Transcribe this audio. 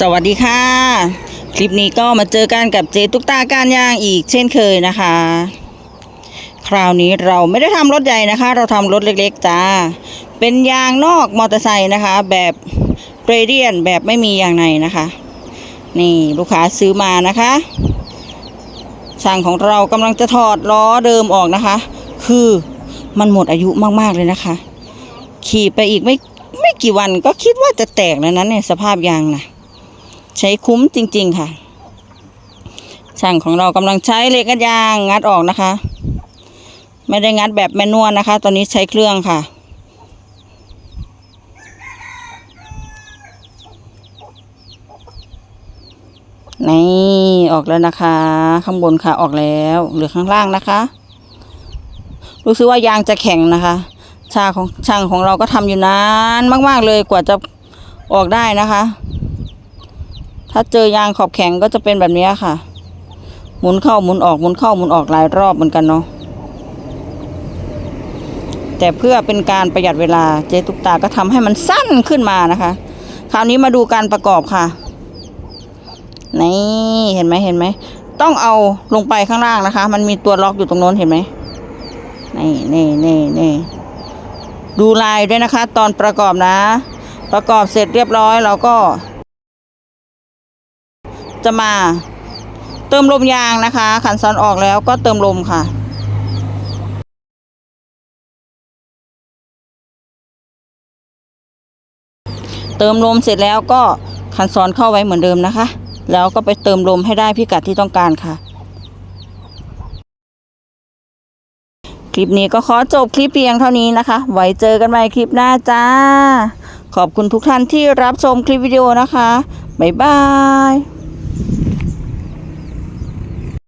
สวัสดีค่ะ คลิปนี้ก็มาเจอกันกับเจตุกตาการยางอีกเช่นเคยนะคะ คราวนี้เราไม่ได้ทำรถใหญ่นะคะ เราทำรถเล็กๆจ้า เป็นยางนอกมอเตอร์ไซค์นะคะ แบบเรเดียนแบบไม่มียางในนะคะ นี่ลูกค้าซื้อมานะคะ ช่างของเรากำลังจะถอดล้อเดิมออกนะคะ คือมันหมดอายุมากๆเลยนะคะ ขี่ไปอีกไม่ไม่กี่วันก็คิดว่าจะแตกแล้วนะเนี่ยสภาพยางนะ ใช้คุ้มจริง ๆ ค่ะ ช่างของเรากำลังใช้เหล็กงัดยางงัดออกนะคะ ไม่ได้งัดแบบแมนนวลนะคะ ตอนนี้ใช้เครื่องค่ะนี่ออกแล้วนะคะ ข้างบนค่ะออกแล้วเหลือข้างล่างนะคะ รู้สึกว่ายางจะแข็งนะคะชาของช่างของเราก็ทำอยู่นานมาก ๆเลยกว่าจะออกได้นะคะ ถ้าเจอยางขอบแข็งก็จะเป็นแบบนี้ค่ะ หมุนเข้าหมุนออกหมุนเข้าหมุนออกหลายรอบเหมือนกันเนาะแต่เพื่อเป็นการประหยัดเวลาเจ๊ตุกตาก็ทำให้มันสั้นขึ้นมานะคะ คราวนี้มาดูการประกอบค่ะนี่เห็นไหมเห็นไหมต้องเอาลงไปข้างล่างนะคะ มันมีตัวล็อกอยู่ตรงโน้นเห็นไหมนี่นี่นี่นี่ดูลายด้วยนะคะ ตอนประกอบนะ ประกอบเสร็จเรียบร้อยเราก็ จะมา เติมลมยางนะคะ ขันซ้อนออกแล้วก็เติมลมค่ะเติมลมเสร็จแล้วก็คันซ้อนเข้าไว้เหมือนเดิมนะคะ แล้วก็ไปเติมลมให้ได้พิกัดที่ต้องการค่ะ คลิปนี้ก็ขอจบคลิปเพียงเท่านี้นะคะ ไว้เจอกันใหม่คลิปหน้าจ้า ขอบคุณทุกท่านที่รับชมคลิปวิดีโอนะคะ บ๊ายบาย